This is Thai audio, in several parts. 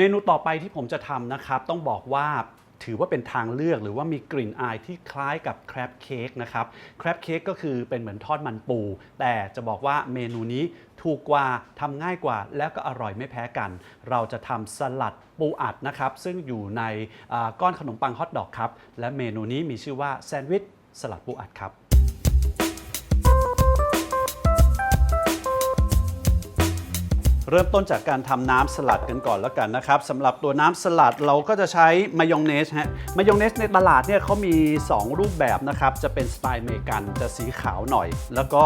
เมนูต่อไปที่ผมจะทำนะครับ ต้องบอกว่าถือว่าเป็นทางเลือกหรือว่ามีกลิ่นอายที่คล้ายกับแครบเค้กนะครับแครบเค้กก็คือเป็นเหมือนทอดมันปู แต่จะบอกว่าเมนูนี้ถูกกว่าทำง่ายกว่า แล้วก็อร่อยไม่แพ้กัน เราจะทำสลัดปูอัดนะครับ ซึ่งอยู่ในก้อนขนมปังฮอทดอกครับ และเมนูนี้มีชื่อว่าแซนด์วิชสลัดปูอัดครับ เริ่มต้นจากการทำน้ำสลัดกันก่อนแล้วกันนะครับสำหรับตัวน้ำสลัดเราก็จะใช้มายองเนสฮะมายองเนสในตลาดเนี่ยเขามี 2 รูปแบบนะครับ จะเป็นสไตล์อเมริกันจะสีขาวหน่อย แล้วก็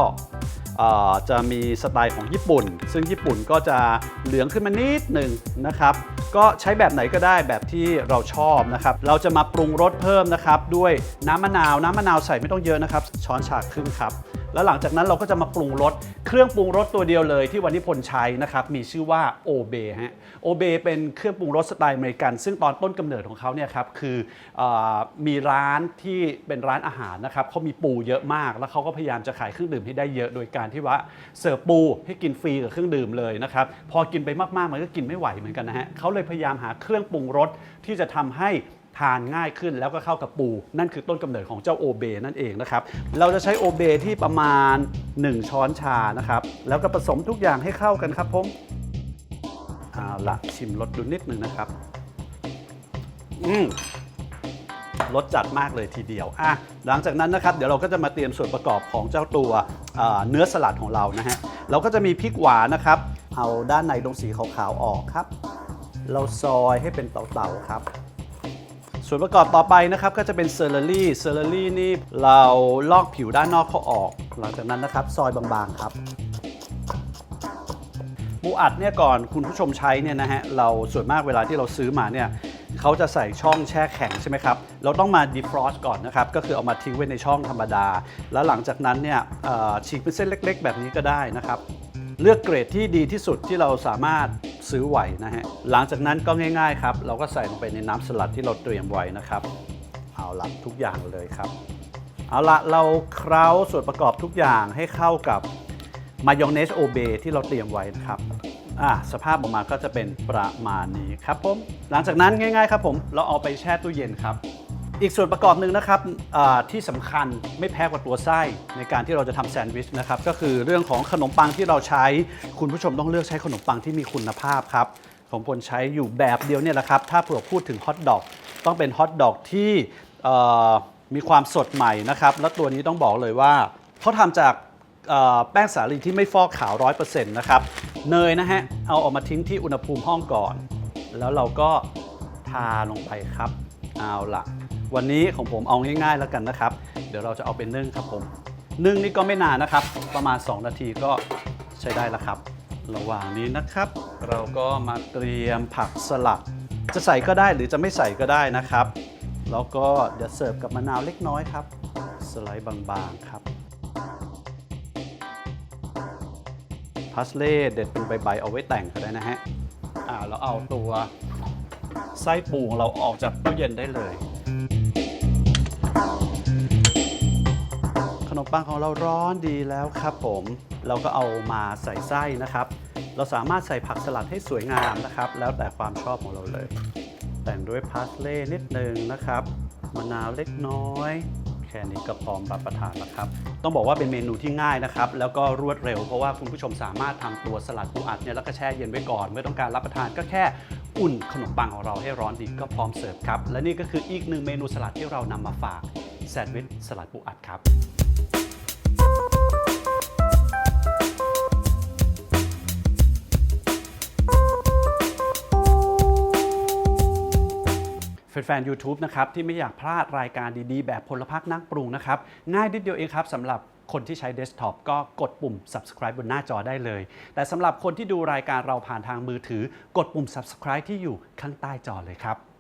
จะมีสไตล์ของญี่ปุ่น ซึ่งญี่ปุ่นก็จะเหลืองขึ้นมานิดหนึ่งนะครับ ก็ใช้แบบไหนก็ได้แบบที่เราชอบนะครับ เราจะมาปรุงรสเพิ่มนะครับ ด้วยน้ำมะนาว น้ำมะนาวใส่ไม่ต้องเยอะนะครับ ช้อนชาครึ่งครับ แล้วหลังจากนั้นเราก็จะมาปรุงรสเครื่องปรุงรสตัวเดียวเลยที่วันนี้พลใช้นะครับมีชื่อว่าโอเบฮะโอเบเป็นเครื่องปรุงรสสไตล์อเมริกัน ซึ่งตอนต้นกำเนิดของเขาเนี่ยครับคืออมีร้านที่เป็นร้านอาหารนะครับเขามีปูเยอะมาก แล้วเขาก็พยายามจะขายเครื่องดื่มให้ได้เยอะโดยการที่ว่าเสิร์ฟปูให้กินฟรีกับเครื่องดื่มเลยนะครับพอกินไปมากๆมันก็กินไม่ไหวเหมือนกันนะฮะเขาเลยพยายามหาเครื่องปรุงรสที่จะทำให้ ทานง่ายขึ้นแล้วก็เข้ากับปู นั่นคือต้นกำเนิดของเจ้าโอเบนั่นเองนะครับ เราจะใช้โอเบที่ประมาณ 1 ช้อนชานะครับ แล้วก็ผสมทุกอย่างให้เข้ากันครับผมเอาละชิมรสดูนิดหนึ่งนะครับ อืมรสจัดมากเลยทีเดียวอะหลังจากนั้นนะครับเดี๋ยวเราก็จะมาเตรียมส่วนประกอบของเจ้าตัวเอ่อเนื้อสลัดของเรานะฮะเราก็จะมีพริกหวานนะครับ เอาด้านในตรงสีขาวๆออกครับ เราซอยให้เป็นเต่าๆครับ ส่วนประกอบต่อไปนะครับก็จะเป็นเซอร์เรลลี่เซอร์เรลลี่นี่เราลอกผิวด้านนอกเขาออก หลังจากนั้นนะครับ ซอยบางๆครับปูอัดเนี่ยก่อนคุณผู้ชมใช้เนี่ยนะฮะเราส่วนมากเวลาที่เราซื้อมาเนี่ยเขาจะใส่ช่องแช่แข็งใช่ไหมครับ เราต้องมาดีฟรอสก่อนนะครับ ก็คือเอามาทิ้งไว้ในช่องธรรมดา แล้วหลังจากนั้นเนี่ยฉีกเป็นเส้นเล็ก ๆ แบบนี้ก็ได้นะครับ เลือกเกรดที่ดีที่สุดที่เราสามารถ ซื้อไหวนะฮะ หลังจากนั้นก็ง่ายๆครับ เราก็ใส่ลงไปในน้ำสลัดที่เราเตรียมไว้นะครับ เอาละทุกอย่างเลยครับ เอาละเราเคล้าส่วนประกอบทุกอย่างให้เข้ากับมายองเนสโอเบที่เราเตรียมไว้นะครับอะสภาพออกมาก็จะเป็นประมาณนี้ครับผม หลังจากนั้นง่ายๆครับผม เราเอาไปแช่ตู้เย็นครับ อีกส่วนประกอบหนึ่งนะครับที่สำคัญไม่แพ้กว่าตัวไส้ในการที่เราจะทำแซนด์วิชนะครับก็คือเรื่องของขนมปังที่เราใช้ คุณผู้ชมต้องเลือกใช้ขนมปังที่มีคุณภาพครับผมพลใช้อยู่แบบเดียวเนี่ยแหละครับ ถ้าเผื่อพูดถึงฮอทดอกต้องเป็นฮอทดอกที่มีความสดใหม่นะครับ แล้วตัวนี้ต้องบอกเลยว่าเขาทำจากแป้งสาลีที่ไม่ฟอกขาว 100%นะครับ เนยนะฮะ เอาออกมาทิ้งที่อุณหภูมิห้องก่อน แล้วเราก็ทาลงไปครับ เอาละ วันนี้ของผมเอาง่ายๆแล้วกันนะครับ เดี๋ยวเราจะเอาเป็นนึ่งครับผมนึ่งนี่ก็ไม่นานนะครับ ประมาณ 2 นาทีก็ใช้ได้แล้วครับ ระหว่างนี้นะครับ เราก็มาเตรียมผักสลัด จะใส่ก็ได้หรือจะไม่ใส่ก็ได้นะครับ แล้วก็เดี๋ยวเสิร์ฟกับมะนาวเล็กน้อยครับ สไลด์บางๆครับพาสเล่เด็ดเป็นใบๆเอาไว้แต่งก็ได้นะฮะ อ่าเราเอาตัวไส้ปูของเราออกจากตู้เย็นได้เลย มปังของเราร้อนดีแล้วครับผม เราก็เอามาใส่ไส้นะครับ เราสามารถใส่ผักสลัดให้สวยงามนะครับ แล้วแต่ความชอบของเราเลย แต่งด้วยพาสเล่นิดนึงนะครับมะนาวเล็กน้อย แค่นี้ก็พร้อมรับประทานแล้วครับ ต้องบอกว่าเป็นเมนูที่ง่ายนะครับ แล้วก็รวดเร็วเพราะว่าคุณผู้ชมสามารถทำตัวสลัดปูอัดเนี่ยแล้วก็แช่เย็นไว้ก่อน เมื่อต้องการรับประทานก็แค่อุ่นขนมปังของเราให้ร้อนดีก็พร้อมเสิร์ฟครับ และนี่ก็คืออีกหนึ่งเมนูสลัดที่เรานำมาฝากแซนด์วิชสลัดปูอัดครับ แฟนๆ YouTube นะครับที่ไม่อยากพลาดรายการดีๆ แบบพลพักนักปรุงนะครับ ง่ายนิดเดียวเองครับสำหรับคนที่ใช้เดสก์ท็อปก็กดปุ่ม subscribe บนหน้าจอได้เลย แต่สำหรับคนที่ดูรายการเราผ่านทางมือถือ กดปุ่ม subscribe ที่อยู่ข้างใต้จอเลยครับ